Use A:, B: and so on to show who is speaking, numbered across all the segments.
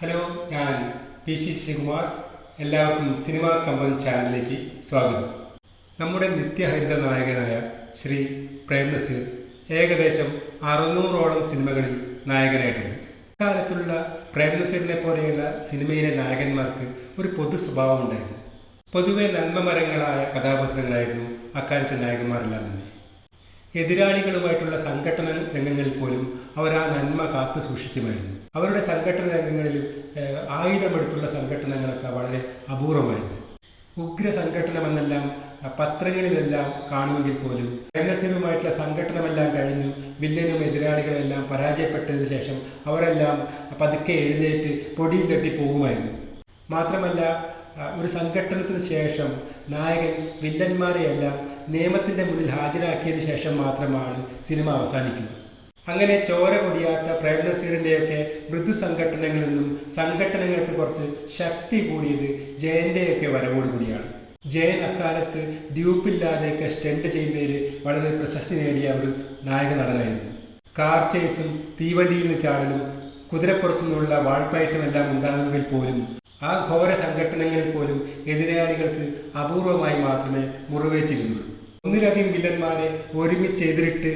A: Hello ഞാൻ P C Sreekumar. എല്ലാവർക്കും cinema Kamban ചാനലിലേക്ക് സ്വാഗതം. നമ്മുടെ നിത്യഹരിത നായകനായ ശ്രീ പ്രേംനസീർ ഏകദേശം അറുന്നൂറോളം സിനിമകളിൽ നായകനായിട്ടുണ്ട്. കാലത്തുള്ള പ്രേംനസീറിനെ പോലെയുള്ള സിനിമയിലെ നായകന്മാർക്ക് ഒരു പൊതു സ്വഭാവമുണ്ടായിരുന്നു പൊതുവെ നന്മമരങ്ങളായ കഥാപാത്രങ്ങളായിരുന്നു അക്കാലത്തെ നായകന്മാരെല്ലാം തന്നെ. എതിരാളികളുമായിട്ടുള്ള സംഘടന രംഗങ്ങളിൽ പോലും അവർ ആ നന്മ കാത്തു സൂക്ഷിക്കുമായിരുന്നു. അവരുടെ സംഘടന രംഗങ്ങളിൽ ആയുധമെടുത്തുള്ള സംഘടനകളൊക്കെ വളരെ അപൂർവമായിരുന്നു. ഉഗ്ര സംഘടനമെന്നെല്ലാം പത്രങ്ങളിലെല്ലാം കാണുമെങ്കിൽ പോലും രംഗസേവുമായിട്ടുള്ള സംഘടനമെല്ലാം കഴിഞ്ഞു വില്ലനും എതിരാളികളെല്ലാം പരാജയപ്പെട്ടതിന് ശേഷം അവരെല്ലാം പതുക്കെ എഴുന്നേറ്റ് പൊടിയും തട്ടി പോകുമായിരുന്നു. മാത്രമല്ല ഒരു സംഘട്ടനത്തിന് ശേഷം നായകൻ വില്ലന്മാരെയെല്ലാം നിയമത്തിന്റെ മുന്നിൽ ഹാജരാക്കിയതിനു ശേഷം മാത്രമാണ് സിനിമ അവസാനിക്കുക അങ്ങനെ ചോര കൊടിയാത്ത പ്രേംനസീറിന്റെയൊക്കെ മൃദു സംഘട്ടനങ്ങളിൽ നിന്നും സംഘട്ടനങ്ങൾക്ക് കുറച്ച് ശക്തി കൂടിയത് ജയന്റെയൊക്കെ വരവോടുകൂടിയാണ് ജയൻ അക്കാലത്ത് ഡ്യൂപ്പില്ലാതെയൊക്കെ സ്റ്റണ്ട് ചെയ്യുന്നതിൽ വളരെ പ്രശസ്തി നേടിയ ഒരു നായക നടനായിരുന്നു. കാർ ചേസും തീവണ്ടിയിൽ നിന്ന് ചാടലും കുതിരപ്പുറത്തു നിന്നുള്ള വാൾപ്പയറ്റുമെല്ലാം ഉണ്ടാകുമെങ്കിൽ പോലും ആ ഘോര സംഘടനകളിൽ പോലും എതിരാളികൾക്ക് അപൂർവമായി മാത്രമേ മുറിവേറ്റിരുന്നുള്ളൂ. ഒന്നിലധികം വില്ലന്മാരെ ഒരുമിച്ച് എതിരിട്ട്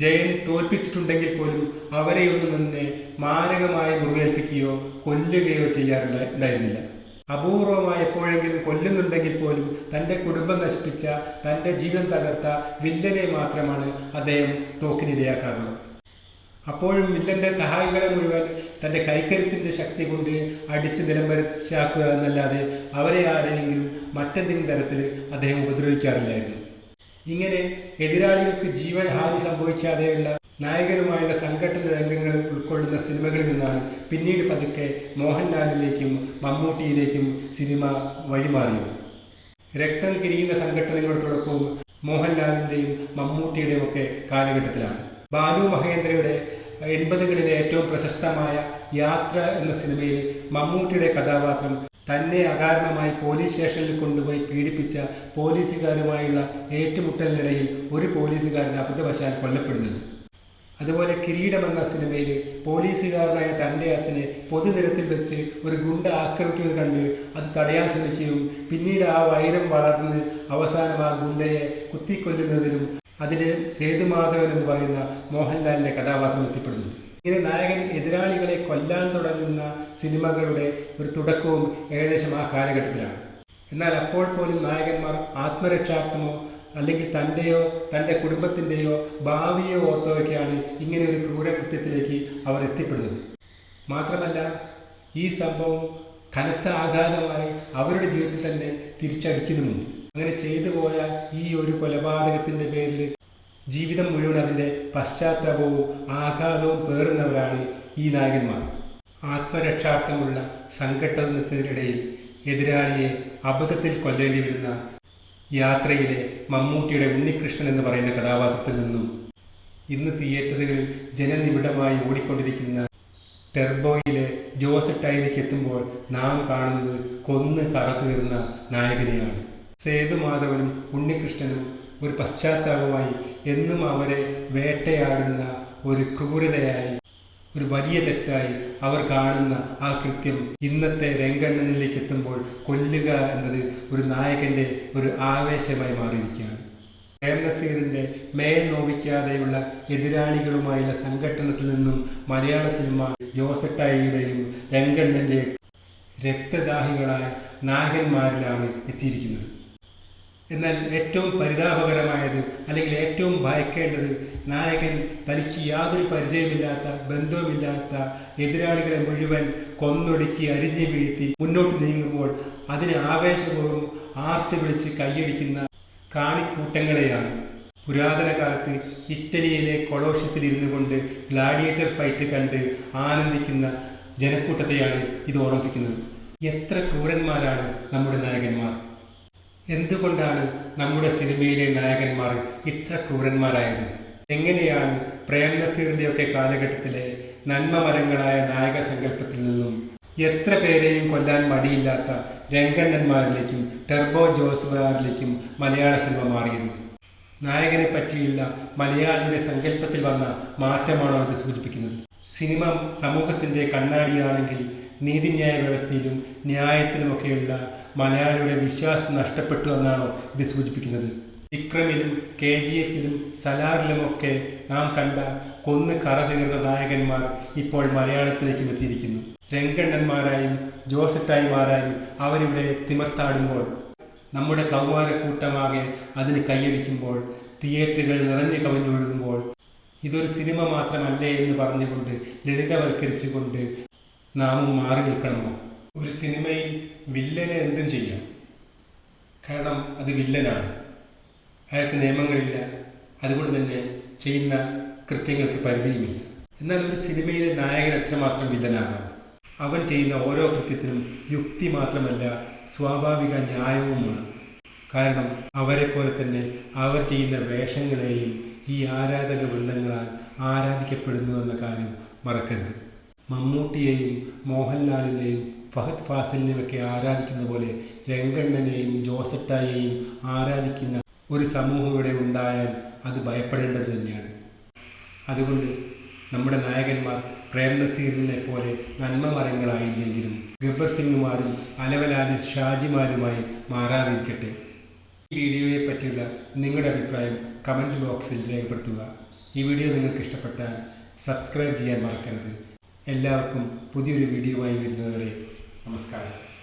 A: ജയൻ തോൽപ്പിച്ചിട്ടുണ്ടെങ്കിൽ പോലും അവരെ ഒന്നും തന്നെ മാരകമായി മുറിവേൽപ്പിക്കുകയോ കൊല്ലുകയോ ചെയ്യാറില്ല ഉണ്ടായിരുന്നില്ല. അപൂർവമായി എപ്പോഴെങ്കിലും കൊല്ലുന്നുണ്ടെങ്കിൽ പോലും തന്റെ കുടുംബം നശിപ്പിച്ച തന്റെ ജീവൻ തകർത്ത വില്ലനെ മാത്രമാണ് അദ്ദേഹം തോക്കിനിരയാക്കാറുള്ളത്. അപ്പോഴും മില്ലന്റെ സഹായികളെ മുഴുവൻ തന്റെ കൈക്കരുത്തിന്റെ ശക്തി കൊണ്ട് അടിച്ച് നിലംപരിച്ചാക്കുക എന്നല്ലാതെ അവരെ ആരെങ്കിലും മറ്റെന്തെങ്കിലും തരത്തിൽ അദ്ദേഹം ഉപദ്രവിക്കാറില്ലായിരുന്നു. ഇങ്ങനെ എതിരാളികൾക്ക് ജീവഹാനി സംഭവിക്കാതെയുള്ള നായകരുമായുള്ള സംഘട്ടന രംഗങ്ങൾ ഉൾക്കൊള്ളുന്ന സിനിമകളിൽ നിന്നാണ് പിന്നീട് പതുക്കെ മോഹൻലാലിലേക്കും മമ്മൂട്ടിയിലേക്കും സിനിമ വഴിമാറിയത്. രക്തം കിരിയുന്ന സംഘടനകളുടെ തുടക്കവും മോഹൻലാലിന്റെയും മമ്മൂട്ടിയുടെയും ഒക്കെ കാലഘട്ടത്തിലാണ്. ബാലു മഹേന്ദ്രയുടെ എൺപതുകളിലെ ഏറ്റവും പ്രശസ്തമായ യാത്ര എന്ന സിനിമയിൽ മമ്മൂട്ടിയുടെ കഥാപാത്രം തന്നെ അകാരണമായി പോലീസ് സ്റ്റേഷനിൽ കൊണ്ടുപോയി പീഡിപ്പിച്ച പോലീസുകാരുമായുള്ള ഏറ്റുമുട്ടലിനിടയിൽ ഒരു പോലീസുകാരൻ അബദ്ധവശാൽ കൊല്ലപ്പെടുന്നുണ്ട്. അതുപോലെ കിരീടം എന്ന സിനിമയിൽ പോലീസുകാരനായ തന്റെ അച്ഛനെ പൊതുനിരത്തിൽ വെച്ച് ഒരു ഗുണ്ട ആക്രമിക്കുന്നത് കണ്ട് അത് തടയാൻ ശ്രമിക്കുകയും പിന്നീട് ആ വൈരം വളർന്ന് അവസാനം ആ ഗുണ്ടയെ കുത്തിക്കൊല്ലുന്നതിലും അതിലെ സേതുമാധവൻ എന്ന് പറയുന്ന മോഹൻലാലിന്റെ കഥാപാത്രം എത്തിപ്പെടുന്നുണ്ട്. ഇങ്ങനെ നായകൻ എതിരാളികളെ കൊല്ലാൻ തുടങ്ങുന്ന സിനിമകളുടെ ഒരു തുടക്കവും ഏകദേശം ആ കാലഘട്ടത്തിലാണ്. എന്നാൽ അപ്പോൾ പോലും നായകന്മാർ ആത്മരക്ഷാർത്ഥമോ അല്ലെങ്കിൽ തന്റെയോ തന്റെ കുടുംബത്തിന്റെയോ ഭാവിയോ ഓർത്തോയൊക്കെയാണ് ഇങ്ങനെ ഒരു ക്രൂരകൃത്യത്തിലേക്ക് അവർ എത്തിപ്പെടുന്നത്. മാത്രമല്ല ഈ സംഭവം കനത്ത ആഘാതമായി അവരുടെ ജീവിതത്തിൽ തന്നെ തിരിച്ചടിക്കുന്നുമുണ്ട്. അങ്ങനെ ചെയ്തു പോയ ഈ ഒരു കൊലപാതകത്തിന്റെ പേരിൽ ജീവിതം മുഴുവൻ അതിന്റെ പശ്ചാത്തലവും ആഘാതവും പേറുന്നവരാണ് ഈ നായകന്മാർ. ആത്മരക്ഷാർത്ഥമുള്ള സംഘട്ടനത്തിനിടയിൽ എതിരാളിയെ അബദ്ധത്തിൽ കൊല്ലേണ്ടി വരുന്ന യാത്രയിലെ മമ്മൂട്ടിയുടെ ഉണ്ണികൃഷ്ണൻ എന്ന് പറയുന്ന കഥാപാത്രത്തിൽ നിന്നും ഇന്ന് തിയേറ്ററുകളിൽ ജനനിബിഡമായി ഓടിക്കൊണ്ടിരിക്കുന്ന ടെർബോയിലെ ജോസറ്റായിലേക്ക് എത്തുമ്പോൾ നാം കാണുന്നത് കൊന്ന് കറതീർന്ന നായകനെയാണ്. സേതുമാധവനും ഉണ്ണികൃഷ്ണനും ഒരു പശ്ചാത്താപമായി എന്നും അവരെ വേട്ടയാടുന്ന ഒരു ക്രൂരതയായി ഒരു വലിയ തെറ്റായി അവർ കാണുന്ന ആ കൃത്യം ഇന്നത്തെ രംഗണ്ണനിലേക്ക് എത്തുമ്പോൾ കൊല്ലുക എന്നത് ഒരു നായകന്റെ ഒരു ആവേശമായി മാറിയിരിക്കുകയാണ്. പ്രേംനസീറിന്റെ മേൽ നോവിക്കാതെയുള്ള എതിരാളികളുമായുള്ള സംഘട്ടനത്തിൽ നിന്നും മലയാള സിനിമ ജോസട്ടായിയുടെയും രംഗണ്ണന്റെ രക്തദാഹികളായ നായകന്മാരിലാണ് എത്തിയിരിക്കുന്നത്. എന്നാൽ ഏറ്റവും പരിതാപകരമായത് അല്ലെങ്കിൽ ഏറ്റവും ഭയക്കേണ്ടത് നായകൻ തനിക്ക് യാതൊരു പരിചയമില്ലാത്ത ബന്ധവുമില്ലാത്ത എതിരാളികളെ മുഴുവൻ കൊന്നൊടുക്കി അരിഞ്ഞു വീഴ്ത്തി മുന്നോട്ട് നീങ്ങുമ്പോൾ അതിന് ആവേശപൂർവം ആർത്ത് വിളിച്ച് കൈയടിക്കുന്ന കാണിക്കൂട്ടങ്ങളെയാണ്. പുരാതന കാലത്ത് ഇറ്റലിയിലെ കൊളോഷ്യത്തിലിരുന്നു കൊണ്ട് ഗ്ലാഡിയേറ്റർ ഫൈറ്റ് കണ്ട് ആനന്ദിക്കുന്ന ജനക്കൂട്ടത്തെയാണ് ഇത് ഓർമ്മിപ്പിക്കുന്നത്. എത്ര ക്രൂരന്മാരാണ് നമ്മുടെ നായകന്മാർ. എന്തുകൊണ്ടാണ് നമ്മുടെ സിനിമയിലെ നായകന്മാർ ഇത്ര ക്രൂരന്മാരായത്? എങ്ങനെയാണ് പ്രേം നസീറിന്റെയൊക്കെ കാലഘട്ടത്തിലെ നന്മമരങ്ങളായ നായക സങ്കല്പത്തിൽ നിന്നും എത്ര പേരെയും കൊല്ലാൻ മടിയില്ലാത്ത രംഗണ്ണന്മാരിലേക്കും ടെർബോ ജോസുമാരിലേക്കും മലയാള സിനിമ മാറിയത്? നായകനെ പറ്റിയുള്ള മലയാളിയുടെ സങ്കല്പത്തിൽ വന്ന മാറ്റമാണോ ഇത് സൂചിപ്പിക്കുന്നത്? സിനിമ സമൂഹത്തിന്റെ കണ്ണാടിയാണെങ്കിൽ നീതിന്യായ വ്യവസ്ഥയിലും ന്യായത്തിലുമൊക്കെയുള്ള മലയാളിയുടെ വിശ്വാസം നഷ്ടപ്പെട്ടു എന്നാണോ ഇത് സൂചിപ്പിക്കുന്നത്? വിക്രമിലും കെ ജി എഫിലും സലാറിലുമൊക്കെ നാം കണ്ട കൊന്ന് കറ തീർന്ന നായകന്മാർ ഇപ്പോൾ മലയാളത്തിലേക്കും എത്തിയിരിക്കുന്നു. രംഗണ്ണന്മാരായും ജോസറ്റായിമാരായും അവരിവിടെ തിമർത്താടുമ്പോൾ നമ്മുടെ കൗമാരക്കൂട്ടമാകെ അതിന് കൈയടിക്കുമ്പോൾ തിയേറ്ററുകൾ നിറഞ്ഞു കവിഞ്ഞൊഴുകുമ്പോൾ ഇതൊരു സിനിമ മാത്രമല്ലേ എന്ന് പറഞ്ഞുകൊണ്ട് ലളിതവൽക്കരിച്ചുകൊണ്ട് നാമും മാറി നിൽക്കണമോ? ഒരു സിനിമയിൽ വില്ലനെ എന്തും ചെയ്യാം. കാരണം അത് വില്ലനാണ്. അയാൾക്ക് നിയമങ്ങളില്ല. അതുകൊണ്ട് തന്നെ ചെയ്യുന്ന കൃത്യങ്ങൾക്ക് പരിധിയുമില്ല. എന്നാൽ ഒരു സിനിമയിലെ നായകൻ എത്രമാത്രം വില്ലനാകാം അവൻ ചെയ്യുന്ന ഓരോ കൃത്യത്തിനും യുക്തി മാത്രമല്ല സ്വാഭാവിക ന്യായവുമാണ്. കാരണം അവരെ പോലെ തന്നെ അവർ ചെയ്യുന്ന വേഷങ്ങളെയും ഈ ആരാധക വൃന്ദങ്ങളാൽ ആരാധിക്കപ്പെടുന്നു എന്ന കാര്യം മറക്കരുത്. മമ്മൂട്ടിയെയും മോഹൻലാലിനെയും ഫഹദ് ഫാസിലിനെയൊക്കെ ആരാധിക്കുന്ന പോലെ രംഗണ്ണനെയും ജോസട്ടായെയും ആരാധിക്കുന്ന ഒരു സമൂഹം ഇവിടെ ഉണ്ടായാൽ അത് ഭയപ്പെടേണ്ടത് തന്നെയാണ്. അതുകൊണ്ട് നമ്മുടെ നായകന്മാർ പ്രേം നസീറിനെ പോലെ നന്മ മരങ്ങളായില്ലെങ്കിലും ഗബ്ബർ സിംഗുമാരും അലവലാലി ഷാജിമാരുമായി മാറാതിരിക്കട്ടെ. ഈ വീഡിയോയെ പറ്റിയുള്ള നിങ്ങളുടെ അഭിപ്രായം കമന്റ് ബോക്സിൽ രേഖപ്പെടുത്തുക. ഈ വീഡിയോ നിങ്ങൾക്ക് ഇഷ്ടപ്പെട്ടാൽ സബ്സ്ക്രൈബ് ചെയ്യാൻ മറക്കരുത്. എല്ലാവർക്കും പുതിയൊരു വീഡിയോ വീഡിയോയുമായി വരുന്നവരെ Namaskar.